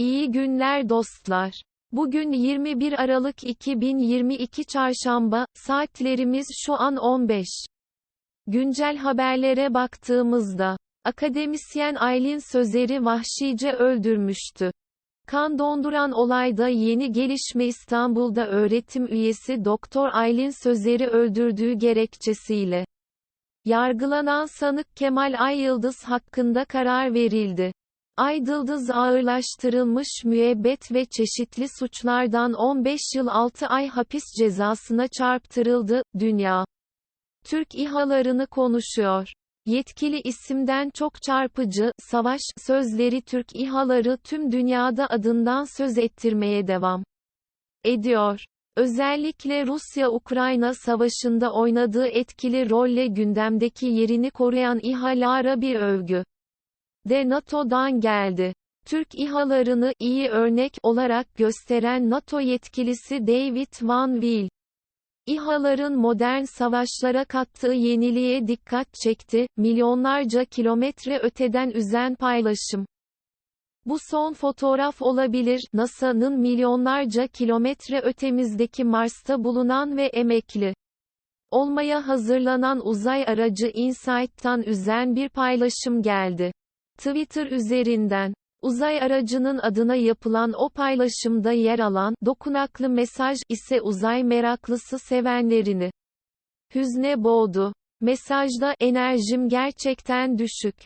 İyi günler dostlar. Bugün 21 Aralık 2022 Çarşamba, saatlerimiz şu an 15. Güncel haberlere baktığımızda, akademisyen Aylin Sözer'i vahşice öldürmüştü. Kan donduran olayda yeni gelişme İstanbul'da öğretim üyesi Doktor Aylin Sözer'i öldürdüğü gerekçesiyle. Yargılanan sanık Kemal Ayyıldız hakkında karar verildi. Aydıldız ağırlaştırılmış müebbet ve çeşitli suçlardan 15 yıl 6 ay hapis cezasına çarptırıldı. Dünya Türk İHA'larını konuşuyor. Yetkili isimden çok çarpıcı, savaş, sözleri Türk İHA'ları tüm dünyada adından söz ettirmeye devam ediyor. Özellikle Rusya-Ukrayna savaşında oynadığı etkili rolle gündemdeki yerini koruyan İHA'lara bir övgü de NATO'dan geldi. Türk İHA'larını iyi örnek olarak gösteren NATO yetkilisi David Van Wil, İHA'ların modern savaşlara kattığı yeniliğe dikkat çekti, milyonlarca kilometre öteden üzen paylaşım. Bu son fotoğraf olabilir, NASA'nın milyonlarca kilometre ötemizdeki Mars'ta bulunan ve emekli olmaya hazırlanan uzay aracı InSight'tan üzen bir paylaşım geldi. Twitter üzerinden Uzay aracının adına yapılan o paylaşımda yer alan dokunaklı mesaj ise uzay meraklısı sevenlerini hüzne boğdu. Mesajda enerjim gerçekten düşük.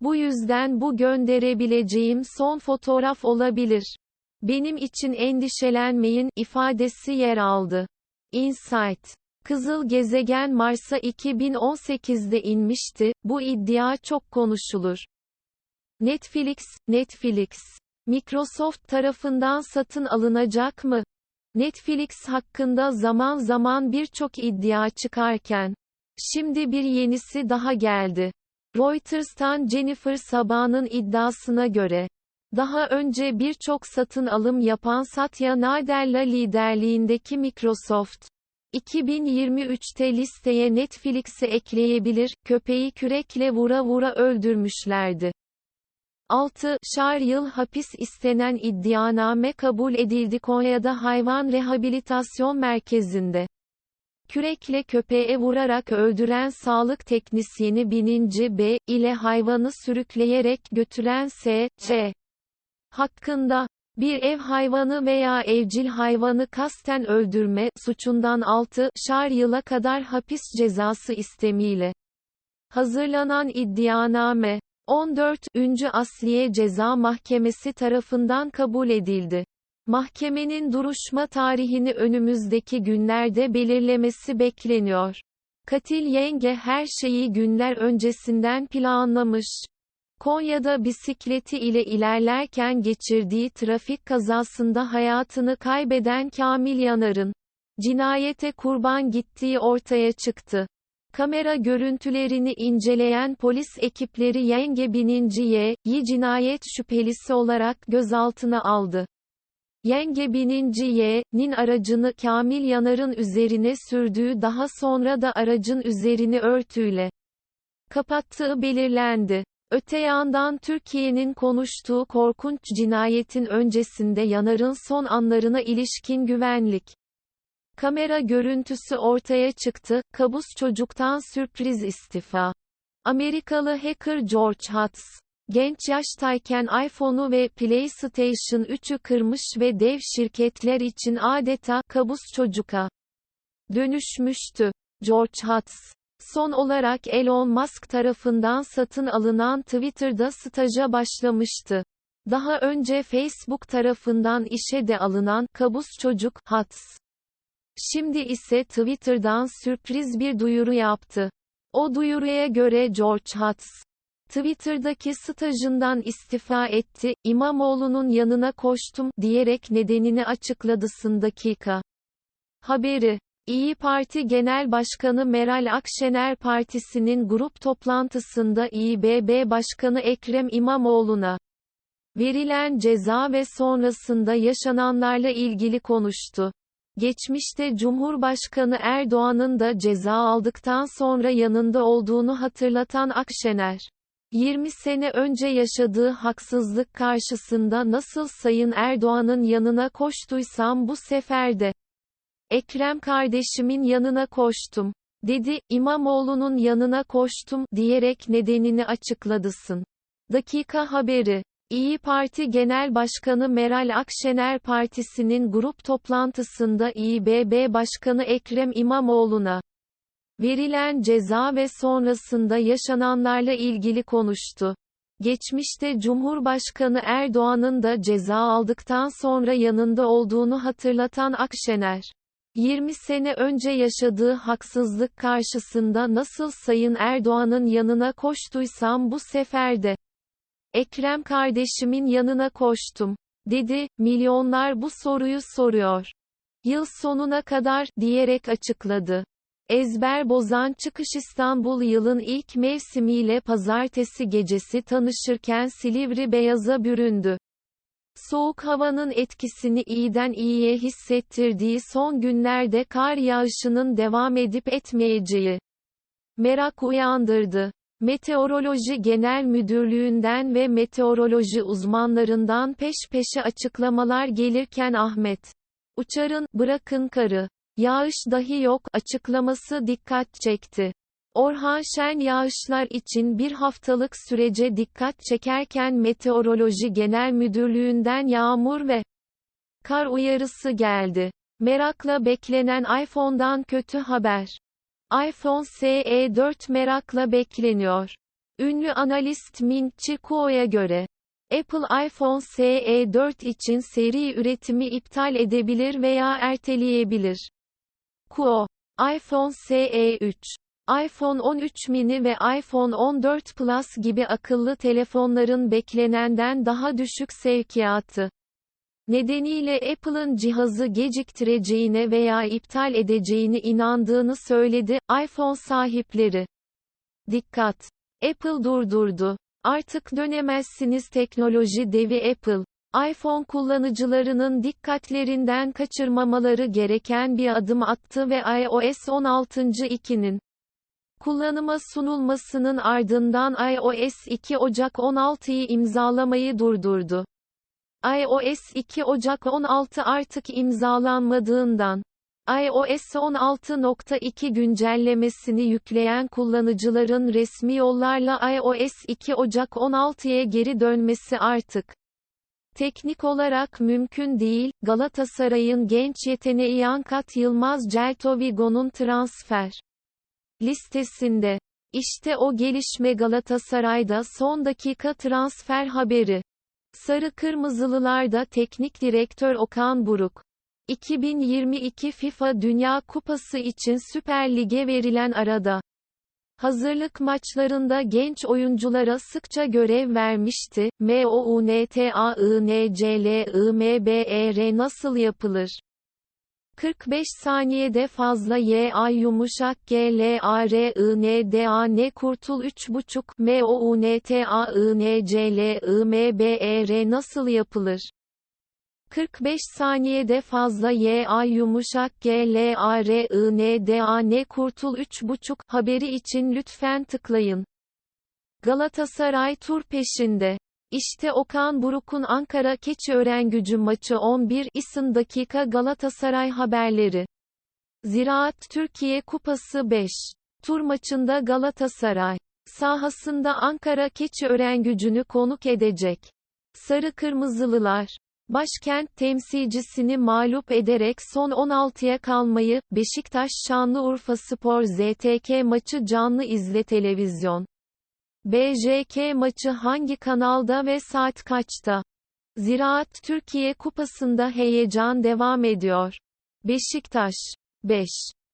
Bu yüzden bu gönderebileceğim son fotoğraf olabilir. Benim için endişelenmeyin ifadesi yer aldı. Insight Kızıl gezegen Mars'a 2018'de inmişti. Bu iddia çok konuşulur. Netflix, Netflix, Microsoft tarafından satın alınacak mı? Netflix hakkında zaman zaman birçok iddia çıkarken, şimdi bir yenisi daha geldi. Reuters'tan Jennifer Sabah'ın iddiasına göre, daha önce birçok satın alım yapan Satya Nadella liderliğindeki Microsoft, 2023'te listeye Netflix'i ekleyebilir, köpeği kürekle vura vura öldürmüşlerdi. 6. Şar yıl hapis istenen iddianame kabul edildi Konya'da hayvan rehabilitasyon merkezinde. Kürekle köpeğe vurarak öldüren sağlık teknisyeni bininci B ile hayvanı sürükleyerek götüren S, Ç hakkında bir ev hayvanı veya evcil hayvanı kasten öldürme suçundan 6 şar yıla kadar hapis cezası istemiyle hazırlanan iddianame 14. Asliye Ceza Mahkemesi tarafından kabul edildi. Mahkemenin duruşma tarihini önümüzdeki günlerde belirlemesi bekleniyor. Katil yenge her şeyi günler öncesinden planlamış. Konya'da bisikleti ile ilerlerken geçirdiği trafik kazasında hayatını kaybeden Kamil Yanar'ın cinayete kurban gittiği ortaya çıktı. Kamera görüntülerini inceleyen polis ekipleri Yenge Bininci'ye, yi cinayet şüphelisi olarak gözaltına aldı. Yenge Bininci'ye,'nin aracını Kamil Yanar'ın üzerine sürdüğü daha sonra da aracın üzerini örtüyle kapattığı belirlendi. Öte yandan Türkiye'nin konuştuğu korkunç cinayetin öncesinde Yanar'ın son anlarına ilişkin güvenlik Kamera görüntüsü ortaya çıktı, kabus çocuktan sürpriz istifa. Amerikalı hacker George Hutz, genç yaştayken iPhone'u ve PlayStation 3'ü kırmış ve dev şirketler için adeta kabus çocuka dönüşmüştü. George Hutz, son olarak Elon Musk tarafından satın alınan Twitter'da staja başlamıştı. Daha önce Facebook tarafından işe de alınan kabus çocuk Hutz Şimdi ise Twitter'dan sürpriz bir duyuru yaptı. O duyuruya göre George Hutz, Twitter'daki stajından istifa etti, İmamoğlu'nun yanına koştum, diyerek nedenini açıkladısın dakika. Haberi. İyi Parti Genel Başkanı Meral Akşener Partisi'nin grup toplantısında İBB Başkanı Ekrem İmamoğlu'na verilen ceza ve sonrasında yaşananlarla ilgili konuştu. Geçmişte Cumhurbaşkanı Erdoğan'ın da ceza aldıktan sonra yanında olduğunu hatırlatan Akşener, 20 sene önce yaşadığı haksızlık karşısında nasıl Sayın Erdoğan'ın yanına koştuysam bu sefer de Ekrem kardeşimin yanına koştum, dedi, İmamoğlu'nun yanına koştum, diyerek nedenini açıkladısın. Dakika haberi. İyi Parti Genel Başkanı Meral Akşener Partisi'nin grup toplantısında İBB Başkanı Ekrem İmamoğlu'na verilen ceza ve sonrasında yaşananlarla ilgili konuştu. Geçmişte Cumhurbaşkanı Erdoğan'ın da ceza aldıktan sonra yanında olduğunu hatırlatan Akşener, 20 sene önce yaşadığı haksızlık karşısında nasıl Sayın Erdoğan'ın yanına koştuysam bu sefer de Ekrem kardeşimin yanına koştum, dedi, milyonlar bu soruyu soruyor. Yıl sonuna kadar, diyerek açıkladı. Ezber bozan çıkış İstanbul yılın ilk mevsimiyle pazartesi gecesi tanışırken Silivri beyaza büründü. Soğuk havanın etkisini iyiden iyiye hissettirdiği son günlerde kar yağışının devam edip etmeyeceği merak uyandırdı. Meteoroloji Genel Müdürlüğü'nden ve meteoroloji uzmanlarından peş peşe açıklamalar gelirken Ahmet Uçar'ın, bırakın karı, yağış dahi yok, açıklaması dikkat çekti. Orhan Şen yağışlar için bir haftalık sürece dikkat çekerken Meteoroloji Genel Müdürlüğü'nden yağmur ve kar uyarısı geldi. Merakla beklenen iPhone'dan kötü haber iPhone SE 4 merakla bekleniyor. Ünlü analist Ming Chi Kuo'ya göre, Apple iPhone SE 4 için seri üretimi iptal edebilir veya erteleyebilir. Kuo, iPhone SE 3, iPhone 13 mini ve iPhone 14 Plus gibi akıllı telefonların beklenenden daha düşük sevkiyatı nedeniyle Apple'ın cihazı geciktireceğine veya iptal edeceğine inandığını söyledi, iPhone sahipleri. Dikkat! Apple durdurdu. Artık dönemezsiniz teknoloji devi Apple. iPhone kullanıcılarının dikkatlerinden kaçırmamaları gereken bir adım attı ve iOS 16.2'nin kullanıma sunulmasının ardından iOS 2 Ocak 16'yı imzalamayı durdurdu iOS 2 Ocak 16 artık imzalanmadığından, iOS 16.2 güncellemesini yükleyen kullanıcıların resmi yollarla iOS 2 Ocak 16'ya geri dönmesi artık teknik olarak mümkün değil. Galatasaray'ın genç yeteneği Yankat Yılmaz Celtovigo'nun transfer listesinde. İşte o gelişme Galatasaray'da son dakika transfer haberi. Sarı Kırmızılılarda teknik direktör Okan Buruk. 2022 FIFA Dünya Kupası için Süper Lig'e verilen arada hazırlık maçlarında genç oyunculara sıkça görev vermişti. MOUNTAINCLIMBER nasıl yapılır? 45 saniyede fazla y a yumuşak g l a r i n d a n kurtul 3.5 m o u n t a i n c l i m b e r nasıl yapılır? 45 saniyede fazla y a yumuşak g l a r i n d a n kurtul 3.5 haberi için lütfen tıklayın. Galatasaray tur peşinde. İşte Okan Buruk'un Ankara Keçiören gücü maçı 11 isim dakika Galatasaray haberleri. Ziraat Türkiye Kupası 5. Tur maçında Galatasaray sahasında Ankara Keçiören gücünü konuk edecek. Sarı Kırmızılılar başkent temsilcisini mağlup ederek son 16'ya kalmayı, Beşiktaş Şanlıurfa Spor ZTK maçı canlı izle televizyon. BJK maçı hangi kanalda ve saat kaçta? Ziraat Türkiye Kupası'nda heyecan devam ediyor. Beşiktaş 5.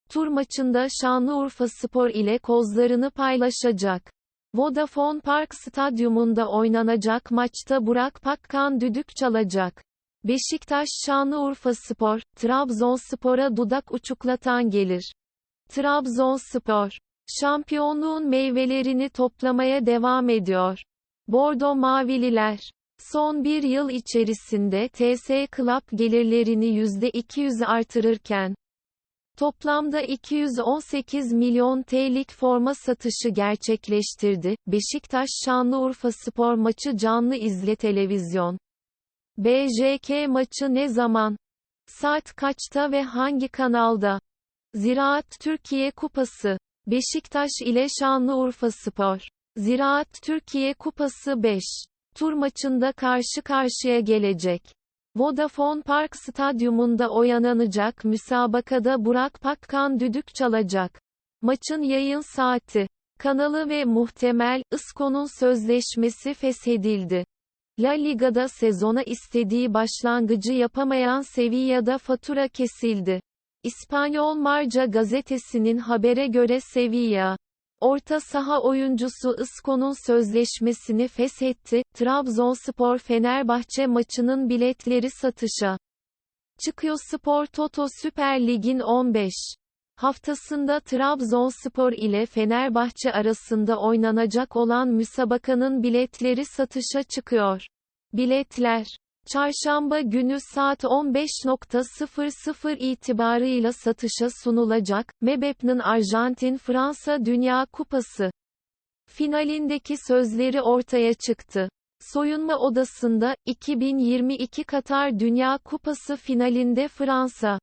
Tur maçında Şanlıurfa Spor ile kozlarını paylaşacak. Vodafone Park Stadyumunda oynanacak maçta Burak Pakkan düdük çalacak. Beşiktaş Şanlıurfa Spor, Trabzonspor'a dudak uçuklatan gelir. Trabzonspor Şampiyonluğun meyvelerini toplamaya devam ediyor. Bordo Mavililer Son bir yıl içerisinde TS Club gelirlerini %200 artırırken, Toplamda 218 milyon TL'lik forma satışı gerçekleştirdi. Beşiktaş Şanlıurfa Spor maçı canlı izle televizyon. BJK maçı ne zaman? Saat kaçta ve hangi kanalda? Ziraat Türkiye Kupası. Beşiktaş ile Şanlıurfa Spor. Ziraat Türkiye Kupası 5. Tur maçında karşı karşıya gelecek. Vodafone Park Stadyumunda oynanacak müsabakada Burak Pakkan düdük çalacak. Maçın yayın saati, kanalı ve muhtemel, Isco'nun sözleşmesi feshedildi. La Liga'da sezona istediği başlangıcı yapamayan Sevilla'da fatura kesildi. İspanyol Marca gazetesinin habere göre Sevilla, Orta saha oyuncusu Isco'nun sözleşmesini feshetti. Trabzonspor Fenerbahçe maçının biletleri satışa çıkıyor. Spor Toto Süper Lig'in 15 haftasında Trabzonspor ile Fenerbahçe arasında oynanacak olan müsabakanın biletleri satışa çıkıyor. Biletler Çarşamba günü saat 15.00 itibarıyla satışa sunulacak, Mebep'nin Arjantin-Fransa Dünya Kupası finalindeki sözleri ortaya çıktı. Soyunma odasında, 2022 Katar Dünya Kupası finalinde Fransa,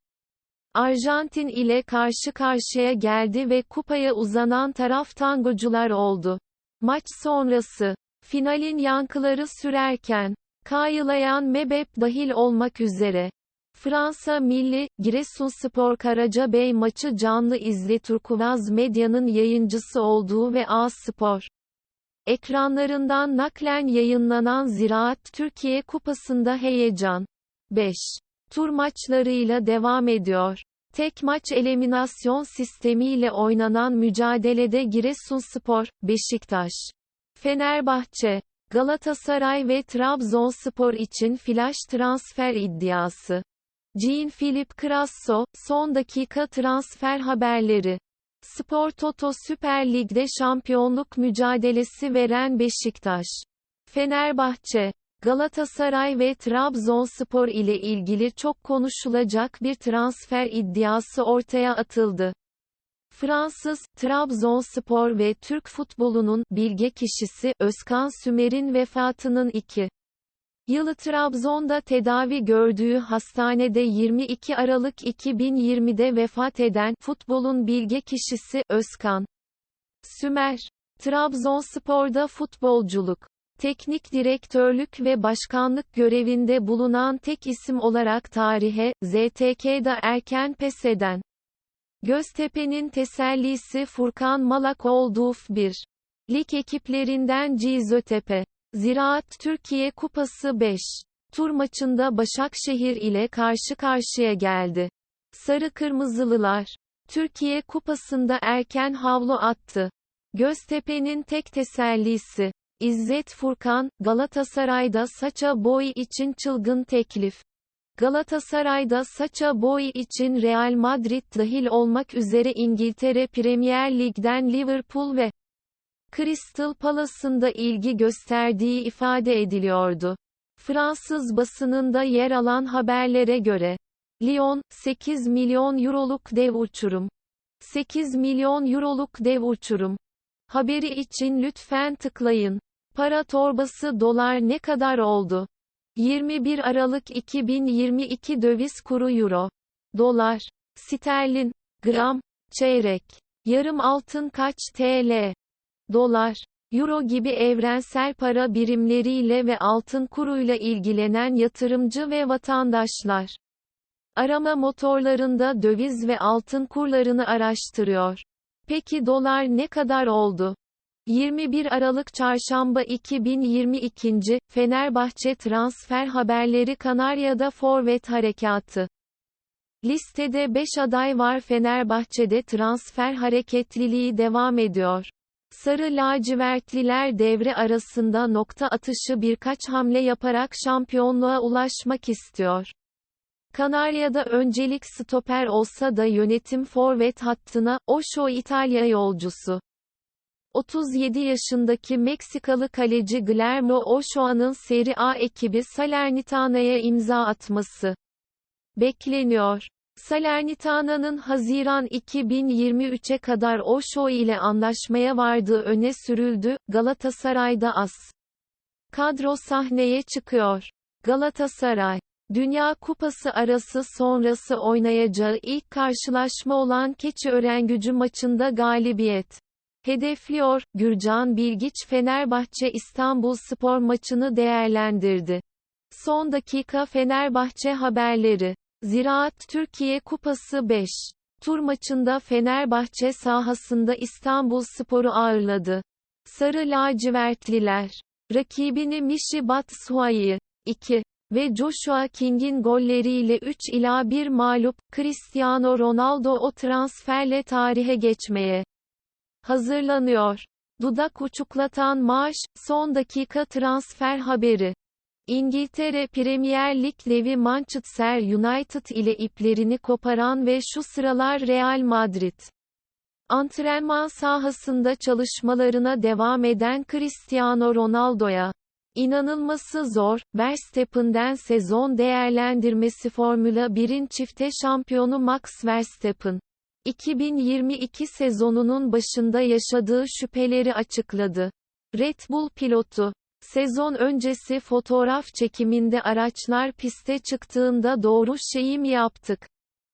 Arjantin ile karşı karşıya geldi ve kupaya uzanan taraf tangocular oldu. Maç sonrası, finalin yankıları sürerken, Kayılayan Mebep dahil olmak üzere. Fransa Milli, Giresunspor Karacabey maçı canlı izle Turkuaz Medya'nın yayıncısı olduğu ve A Spor. Ekranlarından naklen yayınlanan Ziraat Türkiye Kupası'nda heyecan. 5. Tur maçlarıyla devam ediyor. Tek maç eliminasyon sistemiyle oynanan mücadelede Giresunspor, Beşiktaş, Fenerbahçe, Galatasaray ve Trabzonspor için flash transfer iddiası. Jean-Philippe Crasso, son dakika transfer haberleri. Spor Toto Süper Lig'de şampiyonluk mücadelesi veren Beşiktaş, Fenerbahçe, Galatasaray ve Trabzonspor ile ilgili çok konuşulacak bir transfer iddiası ortaya atıldı. Fransız, Trabzonspor ve Türk futbolunun bilge kişisi Özkan Sümer'in vefatının 2 yılı Trabzon'da tedavi gördüğü hastanede 22 Aralık 2020'de vefat eden futbolun bilge kişisi Özkan Sümer, Trabzonspor'da futbolculuk, teknik direktörlük ve başkanlık görevinde bulunan tek isim olarak tarihe, ZTK'da erken pes eden Göztepe'nin tesellisi Furkan Malak oldu 1. Lig ekiplerinden Cizötepe. Ziraat Türkiye Kupası 5. Tur maçında Başakşehir ile karşı karşıya geldi. Sarı Kırmızılılar. Türkiye Kupası'nda erken havlu attı. Göztepe'nin tek tesellisi. İzzet Furkan, Galatasaray'da saça boy için çılgın teklif. Galatasaray'da saça boy için Real Madrid dahil olmak üzere İngiltere Premier Lig'den Liverpool ve Crystal Palace'ın da ilgi gösterdiği ifade ediliyordu. Fransız basınında yer alan haberlere göre, Lyon, 8 milyon euroluk dev uçurum. 8 milyon euroluk dev uçurum. Haberi için lütfen tıklayın. Para torbası dolar ne kadar oldu? 21 Aralık 2022 döviz kuru euro, dolar, sterlin, gram, çeyrek, yarım altın kaç TL, dolar, euro gibi evrensel para birimleriyle ve altın kuruyla ilgilenen yatırımcı ve vatandaşlar. Arama motorlarında döviz ve altın kurlarını araştırıyor. Peki dolar ne kadar oldu? 21 Aralık Çarşamba 2022. Fenerbahçe transfer haberleri Kanarya'da forvet harekatı. Listede 5 aday var Fenerbahçe'de transfer hareketliliği devam ediyor. Sarı lacivertliler devre arasında nokta atışı birkaç hamle yaparak şampiyonluğa ulaşmak istiyor. Kanarya'da öncelik stoper olsa da yönetim forvet hattına, Osho İtalya yolcusu. 37 yaşındaki Meksikalı kaleci Guillermo Ochoa'nın Serie A ekibi Salernitana'ya imza atması bekleniyor. Salernitana'nın Haziran 2023'e kadar Osho ile anlaşmaya vardığı öne sürüldü, Galatasaray'da as. Kadro sahneye çıkıyor. Galatasaray, Dünya Kupası arası sonrası oynayacağı ilk karşılaşma olan Keçiören gücü maçında galibiyet. Hedefliyor, Gürcan Bilgiç Fenerbahçe İstanbul Spor maçını değerlendirdi. Son dakika Fenerbahçe haberleri. Ziraat Türkiye Kupası 5. Tur maçında Fenerbahçe sahasında İstanbul Spor'u ağırladı. Sarı lacivertliler. Rakibini Mishi Batshuayi 2 ve Joshua King'in golleriyle 3 ila 1 mağlup, Cristiano Ronaldo o transferle tarihe geçmeye hazırlanıyor. Dudak uçuklatan maaş, son dakika transfer haberi. İngiltere Premier Lig devi Manchester United ile iplerini koparan ve şu sıralar Real Madrid. Antrenman sahasında çalışmalarına devam eden Cristiano Ronaldo'ya, İnanılması zor, Verstappen'den sezon değerlendirmesi Formula 1'in çifte şampiyonu Max Verstappen. 2022 sezonunun başında yaşadığı şüpheleri açıkladı. Red Bull pilotu, sezon öncesi fotoğraf çekiminde araçlar piste çıktığında doğru şeyi mi yaptık?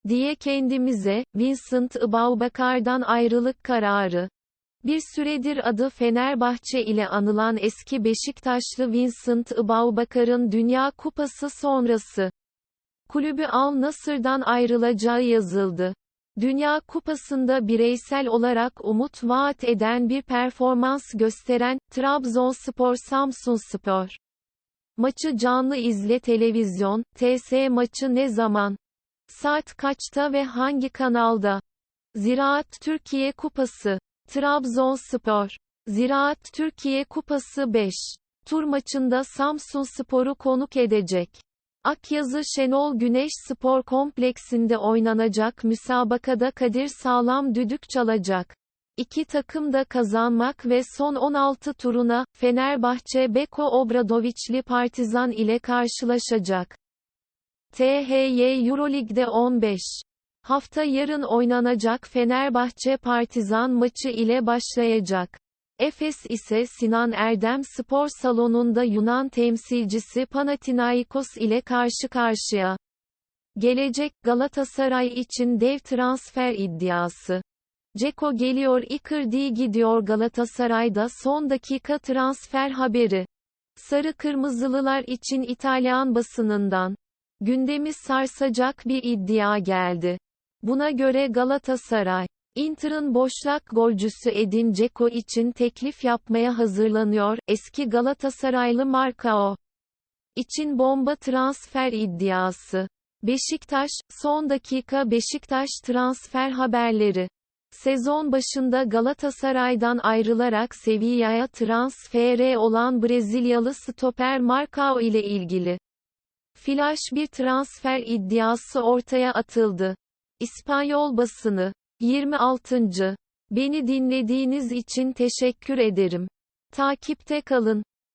diye kendimize, Vincent Aboubakar'dan ayrılık kararı. Bir süredir adı Fenerbahçe ile anılan eski Beşiktaşlı Vincent Aboubakar'ın Dünya Kupası sonrası kulübü Al Nassr'dan ayrılacağı yazıldı. Dünya Kupası'nda bireysel olarak umut vaat eden bir performans gösteren Trabzonspor Samsunspor Maçı canlı izle televizyon, TS maçı ne zaman? Saat kaçta ve hangi kanalda? Ziraat Türkiye Kupası Trabzonspor. Ziraat Türkiye Kupası 5. Tur maçında Samsunspor'u konuk edecek. Akyazı Şenol Güneş Spor Kompleksinde oynanacak müsabakada Kadir Sağlam düdük çalacak. İki takım da kazanmak ve son 16 turuna, Fenerbahçe Beko Obradoviçli Partizan ile karşılaşacak. THY Eurolig'de 15. Hafta yarın oynanacak Fenerbahçe Partizan maçı ile başlayacak. Efes ise Sinan Erdem Spor Salonu'nda Yunan temsilcisi Panathinaikos ile karşı karşıya. Gelecek Galatasaray için dev transfer iddiası. Ceko geliyor Icardi gidiyor Galatasaray'da son dakika transfer haberi. Sarı Kırmızılılar için İtalyan basınından. Gündemi sarsacak bir iddia geldi. Buna göre Galatasaray, Inter'ın boşlak golcüsü Edin Dzeko için teklif yapmaya hazırlanıyor, eski Galatasaraylı Marcao için bomba transfer iddiası. Beşiktaş, son dakika Beşiktaş transfer haberleri. Sezon başında Galatasaray'dan ayrılarak Sevilla'ya transfere olan Brezilyalı stoper Marcao ile ilgili. Flash bir transfer iddiası ortaya atıldı. İspanyol basını. 26. Beni dinlediğiniz için teşekkür ederim. Takipte kalın.